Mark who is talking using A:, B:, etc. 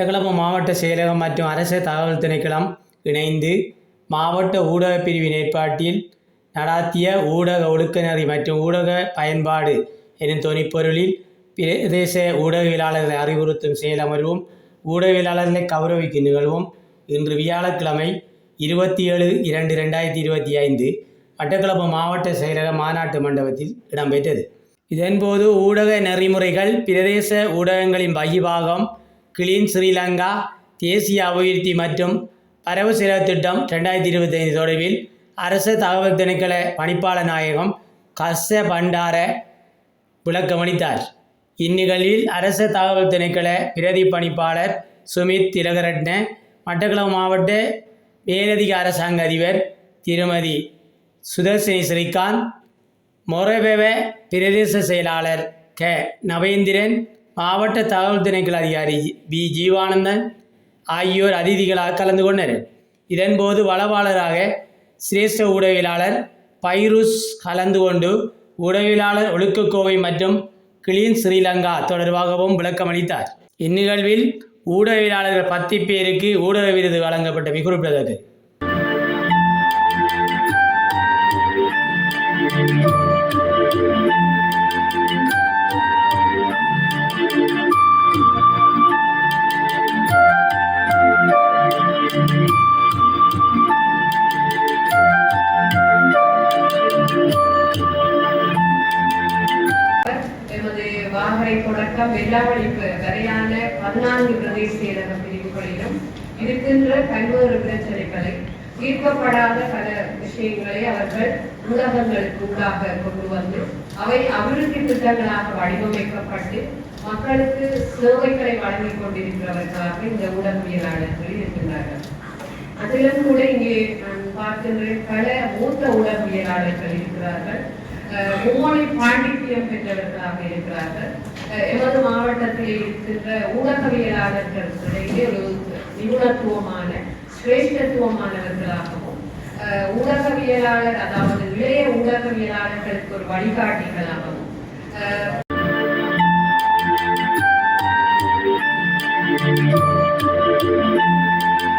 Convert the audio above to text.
A: மட்டக்களப்பு மாவட்ட செயலகம் மற்றும் அரசு தகவல் திணைக்களம் இணைந்து மாவட்ட ஊடகப் பிரிவின் ஏற்பாட்டில் நடாத்திய ஊடக ஒழுக்கநெறி மற்றும் ஊடக பயன்பாடு எனும் தொனிப்பொருளில் பிரதேச ஊடகவியலாளர்களை அறிவுறுத்தும் செயலமர்வும் ஊடகவியலாளர்களை கௌரவிக்கும் நிகழ்வும் இன்று வியாழக்கிழமை இருபத்தி ஏழு இரண்டு ரெண்டாயிரத்தி இருபத்தி ஐந்து மட்டக்களப்பு மாவட்ட செயலக மாநாட்டு மண்டபத்தில் இடம்பெற்றது. இதன்போது ஊடக நெறிமுறைகள் பிரதேச ஊடகங்களின் வகிபாகம் கிளீன் ஸ்ரீலங்கா தேசிய அபிவிருத்தி மற்றும் பரவு செலவு திட்டம் ரெண்டாயிரத்தி இருபத்தைந்து தொடர்பில் அரசு தகவல் திணைக்கள பணிப்பாளர் நாயகம் கச பண்டார விளக்கமளித்தார் இந்நிகழ்வில் அரசு தகவல் திணைக்கள பிரதி பணிப்பாளர் சுமித் திலகரட்ன மட்டக்களப்பு மாவட்ட மேலதிக அரசாங்க அதிபர் திருமதி சுதர்சினி ஸ்ரீகாந்த் மொரபெவ பிரதேச செயலாளர் க நவேந்திரன் மாவட்ட தகவல் திணைக்கள அதிகாரி பி ஜீவானந்தன் ஆகியோர் அதிதிகளாக கலந்து கொண்டனர். இதன்போது வளவாளராக சிரேஷ்ட ஊடகவியலாளர் பைருஸ் கலந்து கொண்டு ஊடகவியலாளர் ஒழுக்கக்கோவை மற்றும் கிளீன் ஸ்ரீலங்கா தொடர்பாகவும் விளக்கமளித்தார் இந்நிகழ்வில் ஊடகவியலாளர்கள் பத்து பேருக்கு ஊடக விருது வழங்கப்பட்டமை குறிப்பிடத்தக்கது.
B: தொடக்கம் வெள்ளாவளிப்பு வரையான பதினான்கு பிரதேச செயலக பிரிவுகளிலும் இருக்கின்ற பல்வேறு பிரச்சனைகளை தீர்க்கப்படாத பல விஷயங்களை அவர்கள் ஊடகங்களுக்கு ஊடாக கொண்டு வந்து அவை அபிவிருத்தி திட்டங்களாக வடிவமைக்கப்பட்டு மக்களுக்கு சேவைகளை வழங்கிக் கொண்டிருக்கிறவர்களாக இந்த ஊடகவியலாளர்கள் இருக்கின்றார்கள். அதிலும் கூட இங்கே நான் பார்க்கின்றேன் பல மூத்த ஊடகவியலாளர்கள் இருக்கிறார்கள். அஹ் பாண்டித்யம் பெற்றவர்களாக இருக்கிறார்கள். எமது மாவட்டத்தில் இருக்கின்ற ஊடகவியலாளர்களிடையே ஒரு நிபுணத்துவமான சிரேஷ்டத்துவமானவர்களாகவும் ஊடகவியலாளர் அதாவது இளைய ஊடகவியலாளர்களுக்கு ஒரு வழிகாட்டிகளாகவும் Thank you.